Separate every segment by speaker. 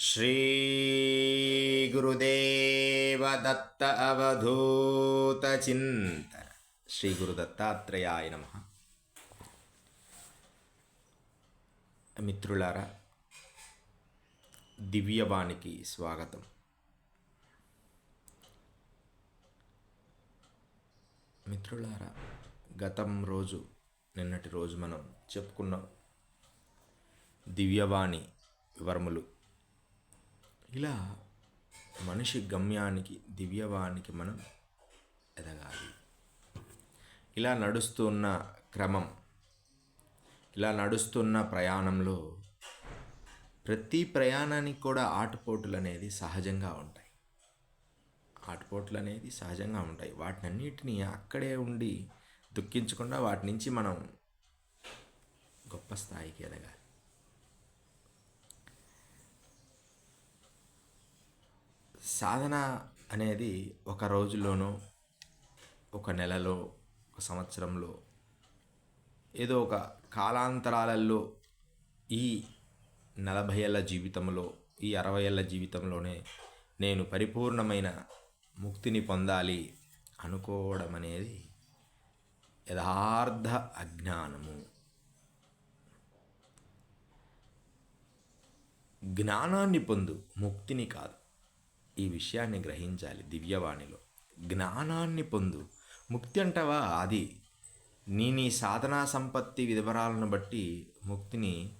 Speaker 1: శ్రీగురుదేవదత్త అవధూతచింతన శ్రీ గురుదత్తాత్రేయాయ నమ. మిత్రులారా దివ్యవాణికి స్వాగతం. మిత్రులారా గతం రోజు నిన్నటి రోజు మనం చెప్పుకున్నాం. దివ్యవాణి వివరములు. ఇలా మనిషి గమ్యానికి దివ్యవానికి మనం ఎదగాలి. ఇలా నడుస్తున్న క్రమం ఇలా నడుస్తున్న ప్రయాణంలో ప్రతి ప్రయాణానికి కూడా ఆటుపోటులు అనేది సహజంగా ఉంటాయి. ఆటుపోట్లు అనేది సహజంగా ఉంటాయి. వాటినన్నిటినీ అక్కడే ఉండి దుఃఖించకుండా వాటి నుంచి మనం గొప్ప స్థాయికి ఎదగాలి. సాధన అనేది ఒక రోజులోనో ఒక నెలలో ఒక సంవత్సరంలో ఏదో ఒక కాలాంతరాలలో ఈ నలభై ఏళ్ళ జీవితంలో ఈ అరవై ఏళ్ళ జీవితంలోనే నేను పరిపూర్ణమైన ముక్తిని పొందాలి అనుకోవడం అనేది యథార్థ అజ్ఞానము. జ్ఞానాన్ని పొందు ముక్తిని కాదు. ఈ విషయాన్ని గ్రహించాలి దివ్యవాణిలో. జ్ఞానాన్ని పొందు. ముక్తి అంటావా? అది నీ నీ సాధనా సంపత్తి వివరాలను బట్టి ముక్తిని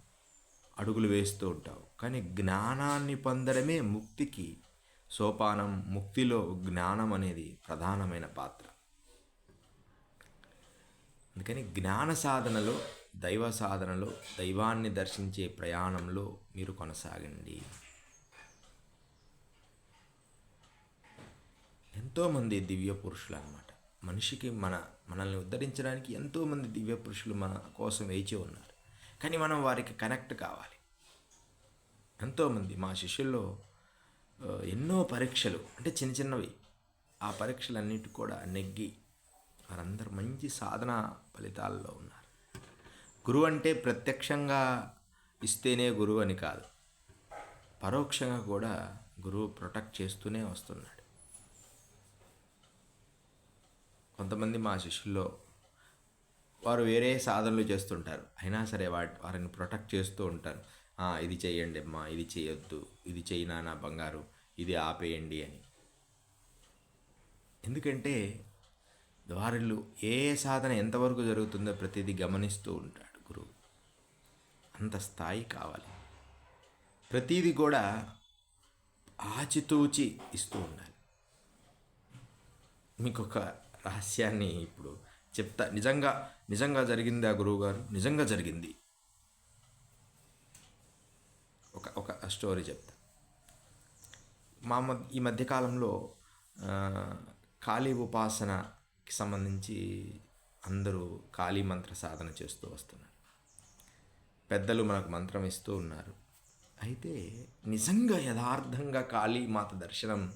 Speaker 1: అడుగులు వేస్తూ ఉంటావు. కానీ జ్ఞానాన్ని పొందడమే ముక్తికి సోపానం. ముక్తిలో జ్ఞానం అనేది ప్రధానమైన పాత్ర. అందుకని జ్ఞాన సాధనలో దైవ సాధనలో దైవాన్ని దర్శించే ప్రయాణంలో మీరు కొనసాగండి. ఎంతోమంది దివ్య పురుషులు అనమాట మనిషికి మన మనల్ని ఉద్ధరించడానికి ఎంతోమంది దివ్య పురుషులు మన కోసం వేచి ఉన్నారు. కానీ మనం వారికి కనెక్ట్ కావాలి. ఎంతోమంది మా శిష్యుల్లో ఎన్నో పరీక్షలు అంటే చిన్న చిన్నవి ఆ పరీక్షలన్నిటి కూడా నెగ్గి వారందరూ మంచి సాధన ఫలితాల్లో ఉన్నారు. గురువు అంటే ప్రత్యక్షంగా ఇస్తేనే గురువు అని కాదు. పరోక్షంగా కూడా గురువు ప్రొటెక్ట్ చేస్తూనే వస్తున్నాడు. కొంతమంది మా శిష్యుల్లో వారు వేరే సాధనలు చేస్తుంటారు. అయినా సరే వాటి వారిని ప్రొటెక్ట్ చేస్తూ ఉంటారు. ఇది చేయండి అమ్మా ఇది చేయొద్దు ఇది చేయినా నా బంగారు ఇది ఆపేయండి అని. ఎందుకంటే వారిలో ఏ సాధన ఎంతవరకు జరుగుతుందో ప్రతిదీ గమనిస్తూ ఉంటాడు గురువు. అంత స్థాయి కావాలి. ప్రతిదీ కూడా ఆచితూచి ఇస్తూ ఉండాలి. మీకు ఒక రహస్యాన్ని ఇప్పుడు చెప్తా. నిజంగా నిజంగా జరిగింది ఆ గురువుగారు? నిజంగా జరిగింది. ఒక ఒక స్టోరీ చెప్తా. మా ఈ మధ్యకాలంలో కాళీ ఉపాసనకి సంబంధించి అందరూ కాళీ మంత్ర సాధన చేస్తూ వస్తున్నారు. పెద్దలు మనకు మంత్రం ఇస్తూ ఉన్నారు. అయితే నిజంగా యథార్థంగా కాళీ మాత దర్శనం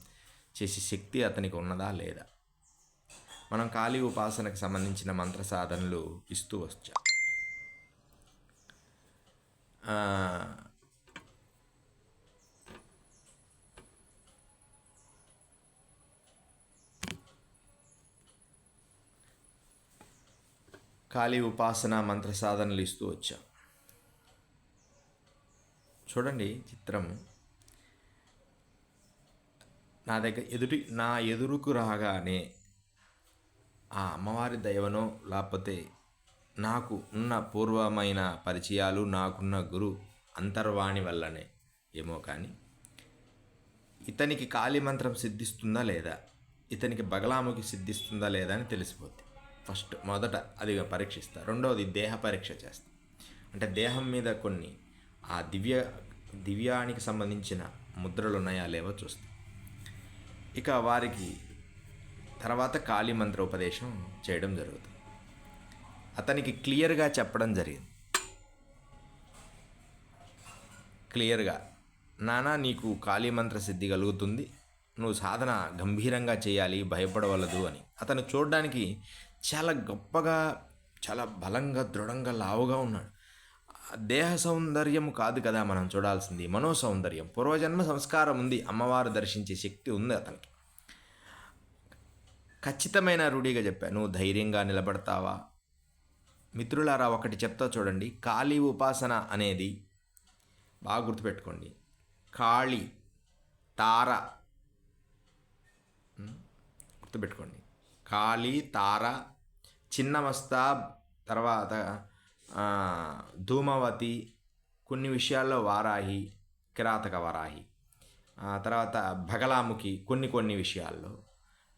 Speaker 1: చేసే శక్తి అతనికి ఉన్నదా లేదా? మనం కాళీ ఉపాసనకు సంబంధించిన మంత్ర సాధనలు ఇస్తూ వచ్చాం. కాళీ ఉపాసన మంత్ర సాధనలు ఇస్తూ వచ్చాం. చూడండి చిత్రం నా దగ్గర ఎదుటి నా ఎదురుకు రాగానే ఆ అమ్మవారి దైవనో లేకపోతే నాకు ఉన్న పూర్వమైన పరిచయాలు నాకున్న గురు అంతర్వాణి వల్లనే ఏమో కానీ ఇతనికి కాళీ మంత్రం సిద్ధిస్తుందా లేదా? ఇతనికి బగలాముకి సిద్ధిస్తుందా లేదా అని తెలిసిపోద్ది. ఫస్ట్ మొదట అది పరీక్షిస్తా. రెండవది దేహ పరీక్ష చేస్తా. అంటే దేహం మీద కొన్ని ఆ దివ్య దివ్యానికి సంబంధించిన ముద్రలు ఉన్నాయా లేవో చూస్తా. ఇక వారికి తర్వాత కాళీ మంత్ర ఉపదేశం చేయడం జరుగుతుంది. అతనికి క్లియర్గా చెప్పడం జరిగింది. క్లియర్గా నానా నీకు కాళీ మంత్ర సిద్ధి కలుగుతుంది. నువ్వు సాధన గంభీరంగా చేయాలి భయపడవలదు అని. అతను చూడడానికి చాలా గొప్పగా చాలా బలంగా దృఢంగా లావుగా ఉన్నాడు. దేహ సౌందర్యం కాదు కదా మనం చూడాల్సింది మనో సౌందర్యం. పూర్వజన్మ సంస్కారం ఉంది. అమ్మవారు దర్శించే శక్తి ఉంది అతనికి. ఖచ్చితమైన రూఢీగా చెప్పాను నువ్వు ధైర్యంగా నిలబడతావా? మిత్రులారా ఒకటి చెప్తా చూడండి. కాళీ ఉపాసన అనేది బాగా గుర్తుపెట్టుకోండి. కాళీ తార గుర్తుపెట్టుకోండి. కాళీ తార చిన్నమస్తా తర్వాత ధూమవతి కొన్ని విషయాల్లో వారాహి కిరాతక వారాహి తర్వాత భగలాముఖి కొన్ని కొన్ని విషయాల్లో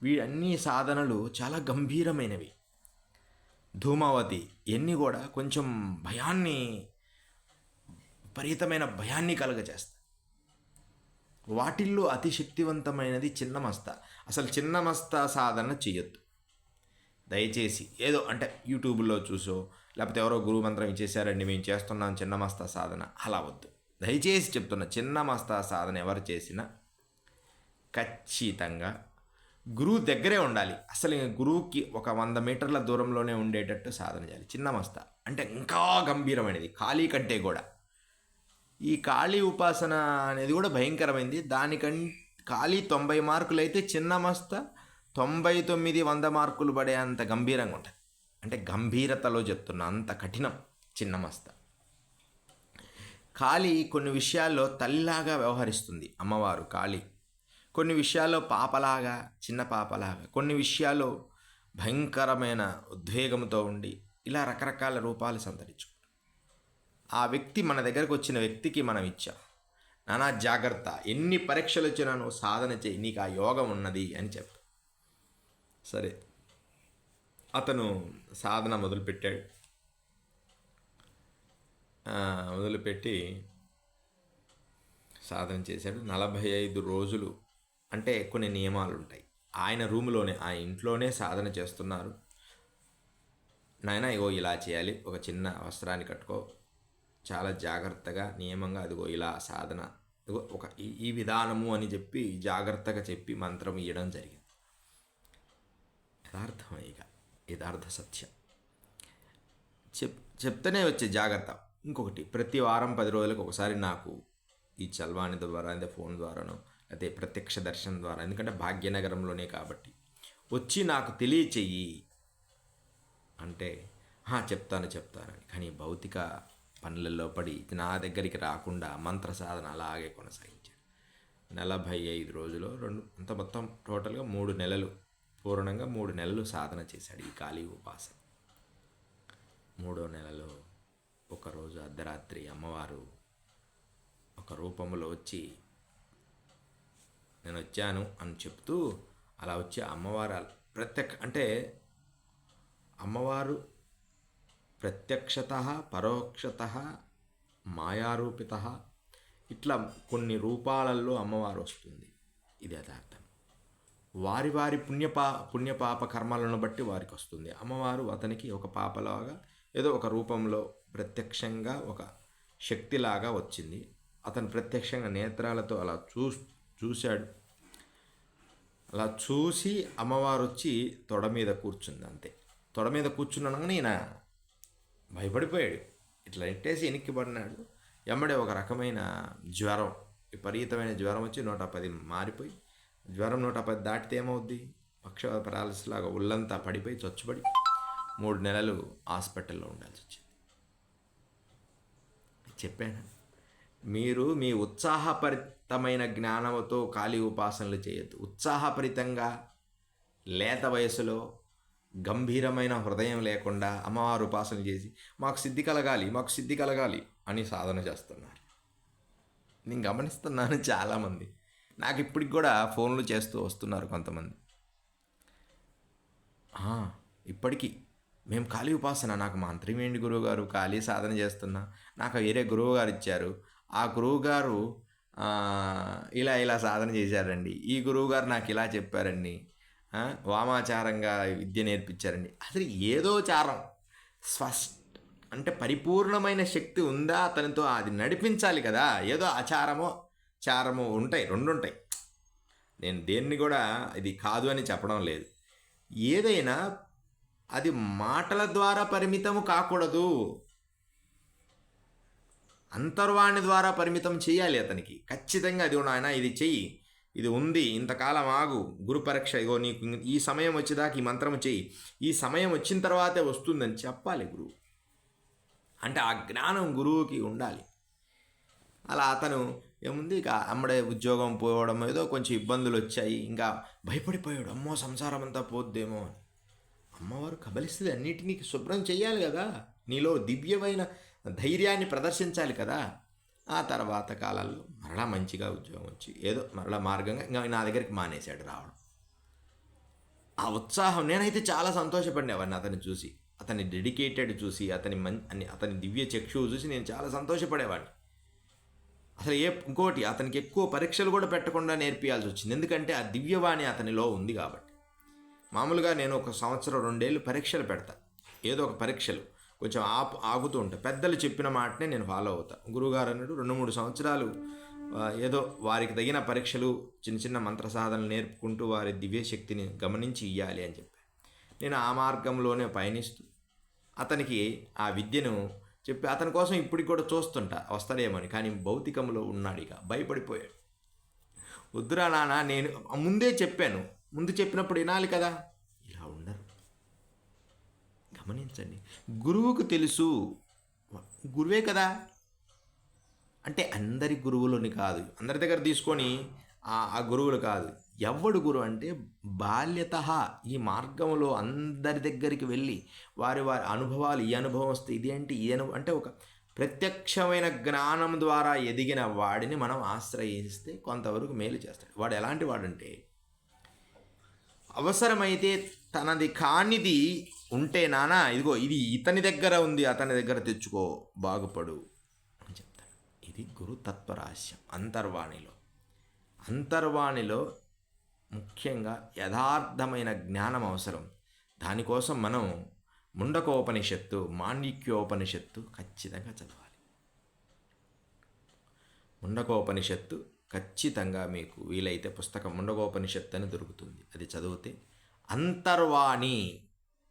Speaker 1: వీడన్ని సాధనలు చాలా గంభీరమైనవి. ధూమావతి ఎన్ని కూడా కొంచెం భయాన్ని విపరీతమైన భయాన్ని కలగజేస్తాయి. వాటిల్లో అతి శక్తివంతమైనది చిన్నమస్త. అసలు చిన్నమస్త సాధన చేయొద్దు. దయచేసి ఏదో అంటే యూట్యూబ్లో చూసో లేకపోతే ఎవరో గురువు మంత్రం ఇచ్చేసారండి మేము చేస్తున్నాం చిన్నమస్త సాధన అలా వద్దు. దయచేసి చెప్తున్నా చిన్నమస్త సాధన ఎవరు చేసినా ఖచ్చితంగా గురువు దగ్గరే ఉండాలి. అసలు గురువుకి ఒక వంద మీటర్ల దూరంలోనే ఉండేటట్టు సాధన చేయాలి. చిన్న మస్త. అంటే ఇంకా గంభీరమైనది. ఖాళీ కంటే కూడా. ఈ ఖాళీ ఉపాసన అనేది కూడా భయంకరమైంది. దానికం ఖాళీ తొంభై మార్కులు అయితే చిన్న మస్త తొంభై తొమ్మిది వంద మార్కులు పడే అంత గంభీరంగా ఉంటుంది. అంటే గంభీరతలో చెప్తున్నా అంత కఠినం చిన్న మస్త. కాళీ కొన్ని విషయాల్లో తల్లిలాగా వ్యవహరిస్తుంది. అమ్మవారు కాళీ కొన్ని విషయాల్లో పాపలాగా చిన్న పాపలాగా కొన్ని విషయాల్లో భయంకరమైన ఉద్వేగంతో ఉండి ఇలా రకరకాల రూపాలు సంతరించు ఆ వ్యక్తి మన దగ్గరకు వచ్చిన వ్యక్తికి మనం ఇచ్చాం. నానా జాగ్రత్త. ఎన్ని పరీక్షలు వచ్చినా నువ్వు సాధన చేయి. నీకు ఆ యోగం ఉన్నది అని చెప్పు. సరే. అతను సాధన మొదలుపెట్టాడు. మొదలుపెట్టి సాధన చేశాడు. నలభై ఐదు రోజులు అంటే కొన్ని నియమాలు ఉంటాయి ఆయన రూములోనే ఆ ఇంట్లోనే సాధన చేస్తున్నారు. నాయన ఇగో ఇలా చేయాలి. ఒక చిన్న వస్త్రాన్ని కట్టుకో. చాలా జాగ్రత్తగా నియమంగా అదిగో ఇలా సాధన. ఇదిగో ఒక ఈ ఈ విధానము అని చెప్పి జాగ్రత్తగా చెప్పి మంత్రం ఇవ్వడం జరిగింది. యథార్థం ఇక. యథార్థ సత్యం. చెప్ చెప్తేనే వచ్చే జాగ్రత్త. ఇంకొకటి ప్రతి వారం పది రోజులకు ఒకసారి నాకు ఈ చల్వాణి ద్వారా లేదా ఫోన్ ద్వారానో అదే ప్రత్యక్ష దర్శనం ద్వారా ఎందుకంటే భాగ్యనగరంలోనే కాబట్టి. వచ్చి నాకు తెలియచెయ్యి. అంటే "హా, చెప్తాను చెప్తానని. కానీ భౌతిక పనులలో పడి నా దగ్గరికి రాకుండా మంత్ర సాధన అలాగే కొనసాగించాడు. నలభై ఐదు రోజులు రెండు అంత మొత్తం టోటల్గా మూడు నెలలు పూర్ణంగా మూడు నెలలు సాధన చేశాడు ఈ కాళీ ఉపాసన. మూడో నెలలో ఒకరోజు అర్ధరాత్రి అమ్మవారు ఒక రూపంలో వచ్చి నేను వచ్చాను అని చెప్తూ అలా వచ్చే అమ్మవారు ప్రత్యక్ష అంటే అమ్మవారు ప్రత్యక్షత పరోక్షత మాయారూపిత ఇట్లా కొన్ని రూపాలలో అమ్మవారు వస్తుంది. ఇది యథార్థం. వారి వారి పుణ్యపా పుణ్యపాప కర్మలను బట్టి వారికి వస్తుంది. అమ్మవారు అతనికి ఒక పాపలాగా ఏదో ఒక రూపంలో ప్రత్యక్షంగా ఒక శక్తిలాగా వచ్చింది. అతను ప్రత్యక్షంగా నేత్రాలతో అలా చూ చూశాడు. అలా చూసి అమ్మవారు వచ్చి తొడ మీద కూర్చుంది అంతే తొడ మీద కూర్చున్నానని ఈయన భయపడిపోయాడు. ఇట్లా నెట్టేసి వెనక్కి పడినాడు. ఎమ్మడే ఒక రకమైన జ్వరం విపరీతమైన జ్వరం వచ్చి నూట పది మారిపోయి జ్వరం నూట పది దాటితే ఏమవుద్ది? పక్ష paralysis లాగా ఒళ్ళంతా పడిపోయి చచ్చుబడి మూడు నెలలు హాస్పిటల్లో ఉండాల్సి వచ్చింది చెప్పాను? మీరు మీ ఉత్సాహపరితమైన జ్ఞానముతో ఖాళీ ఉపాసనలు చేయొద్దు. ఉత్సాహపరితంగా లేత వయసులో గంభీరమైన హృదయం లేకుండా అమ్మవారు ఉపాసన చేసి మాకు సిద్ధి కలగాలి మాకు సిద్ధి కలగాలి అని సాధన చేస్తున్నారు. నేను గమనిస్తున్నాను చాలామంది. నాకు ఇప్పటికి కూడా ఫోన్లు చేస్తూ వస్తున్నారు కొంతమంది. ఇప్పటికీ మేము ఖాళీ ఉపాసన నాకు మంత్రం ఏంటి గురువుగారు ఖాళీ సాధన చేస్తున్నా నాకు వేరే గురువు గారు ఇచ్చారు ఆ గురువు గారు ఇలా ఇలా సాధన చేశారండి. ఈ గురువు గారు నాకు ఇలా చెప్పారండి. వామాచారంగా విద్య నేర్పించారండి. అసలు ఏదో చారం. స్పష్ట అంటే పరిపూర్ణమైన శక్తి ఉందా అతనితో? అది నడిపించాలి కదా. ఏదో ఆచారమో చారమో ఉంటాయి రెండు ఉంటాయి. నేను దేన్ని కూడా ఇది కాదు అని చెప్పడం లేదు. ఏదైనా అది మాటల ద్వారా పరిమితము కాకూడదు. అంతర్వాణి ద్వారా పరిమితం చేయాలి అతనికి. ఖచ్చితంగా అది నాయన ఇది చెయ్యి. ఇది ఉంది ఇంతకాలం ఆగు. గురు పరీక్ష ఇగో నీకు ఈ సమయం వచ్చేదాకా ఈ మంత్రం చెయ్యి. ఈ సమయం వచ్చిన తర్వాతే వస్తుందని చెప్పాలి గురువు. అంటే ఆ జ్ఞానం గురువుకి ఉండాలి. అలా అతను ఏముంది ఇక అమ్మడే ఉద్యోగం పోవడం ఏదో కొంచెం ఇబ్బందులు వచ్చాయి ఇంకా భయపడిపోయాడు. అమ్మో సంసారం అంతా పోద్దేమో అని. అమ్మవారు కబలిస్తుంది అన్నిటినీ శుభ్రం చేయాలి కదా. నీలో దివ్యమైన ధైర్యాన్ని ప్రదర్శించాలి కదా. ఆ తర్వాత కాలాల్లో మరలా మంచిగా ఉద్యోగం వచ్చి ఏదో మరలా మార్గంగా ఇంకా నా దగ్గరికి మానేశాడు రావడం. ఆ ఉత్సాహం నేనైతే చాలా సంతోషపడినవాడిని అతన్ని చూసి అతని డెడికేటెడ్ చూసి అతని మం అని అతని దివ్య చక్షువు చూసి నేను చాలా సంతోషపడేవాడిని. అసలు ఏ ఇంకోటి అతనికి ఎక్కువ పరీక్షలు కూడా పెట్టకుండా నేర్పియాల్సి వచ్చింది. ఎందుకంటే ఆ దివ్యవాణి అతనిలో ఉంది కాబట్టి. మామూలుగా నేను ఒక సంవత్సరం రెండేళ్ళు పరీక్షలు పెడతా. ఏదో ఒక పరీక్షలు. కొంచెం ఆపు ఆగుతూ ఉంటా. పెద్దలు చెప్పిన మాటనే నేను ఫాలో అవుతా. గురువుగారు అన్నాడు రెండు మూడు సంవత్సరాలు ఏదో వారికి తగిన పరీక్షలు చిన్న చిన్న మంత్ర సాధనలు నేర్పుకుంటూ వారి దివ్యశక్తిని గమనించి ఇయ్యాలి అని చెప్పాను నేను ఆ మార్గంలోనే పయనిస్తూ అతనికి ఆ విద్యను చెప్పి అతని కోసం ఇప్పటికి కూడా చూస్తుంటా వస్తాడేమని కానీ భౌతికంలో ఉన్నాడు ఇక భయపడిపోయాడు. వద్దురా నాన్న నేను ముందే చెప్పాను. ముందు చెప్పినప్పుడు వినాలి కదా. గమనించండి. గురువుకు తెలుసు గురువే కదా. అంటే అందరి గురువులని కాదు. అందరి దగ్గర తీసుకొని ఆ గురువులు కాదు. ఎవడు గురువు అంటే బాల్యత ఈ మార్గంలో అందరి దగ్గరికి వెళ్ళి వారి వారి అనుభవాలు ఈ అనుభవం వస్తే ఇది అంటే ఈ అనుభవం అంటే ఒక ప్రత్యక్షమైన జ్ఞానం ద్వారా ఎదిగిన వాడిని మనం ఆశ్రయిస్తే కొంతవరకు మేలు చేస్తాడు. వాడు ఎలాంటి వాడంటే అవసరమైతే తనది కానిది ఉంటే నానా ఇదిగో ఇది ఇతని దగ్గర ఉంది అతని దగ్గర తెచ్చుకో బాగుపడు అని చెప్తాడు. ఇది గురు రహస్యం అంతర్వాణిలో. అంతర్వాణిలో ముఖ్యంగా యథార్థమైన జ్ఞానం అవసరం. దానికోసం మనం ముండకోపనిషత్తు మాండిక్యోపనిషత్తు ఖచ్చితంగా చదవాలి. ముండకోపనిషత్తు ఖచ్చితంగా మీకు వీలైతే పుస్తకం ముండకోపనిషత్తు అని దొరుకుతుంది. అది చదివితే అంతర్వాణి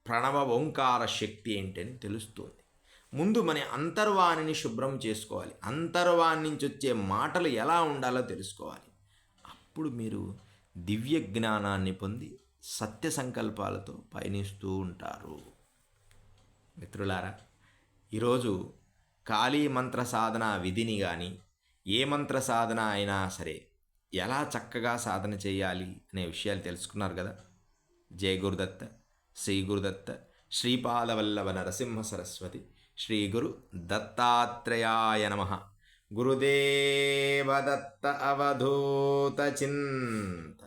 Speaker 1: ప్రణవ ఓంకార శక్తి ఏంటని తెలుస్తుంది. ముందు మన అంతర్వాణిని శుభ్రం చేసుకోవాలి. అంతర్వాణి నుంచి వచ్చే మాటలు ఎలా ఉండాలో తెలుసుకోవాలి. అప్పుడు మీరు దివ్య జ్ఞానాన్ని పొంది సత్య సంకల్పాలతో పయనిస్తూ ఉంటారు. మిత్రులారా ఈరోజు కాళీ మంత్ర సాధన విధిని కానీ ఏ మంత్ర సాధన అయినా సరే ఎలా చక్కగా సాధన చేయాలి అనే విషయాలు తెలుసుకున్నారు కదా? జయ గురుదత్త శ్రీ గురుదత్త శ్రీపాదవల్లవ నరసింహ సరస్వతి శ్రీ గురు దత్తాత్రేయాయ నమ. గురుదేవదత్త అవధూత చింత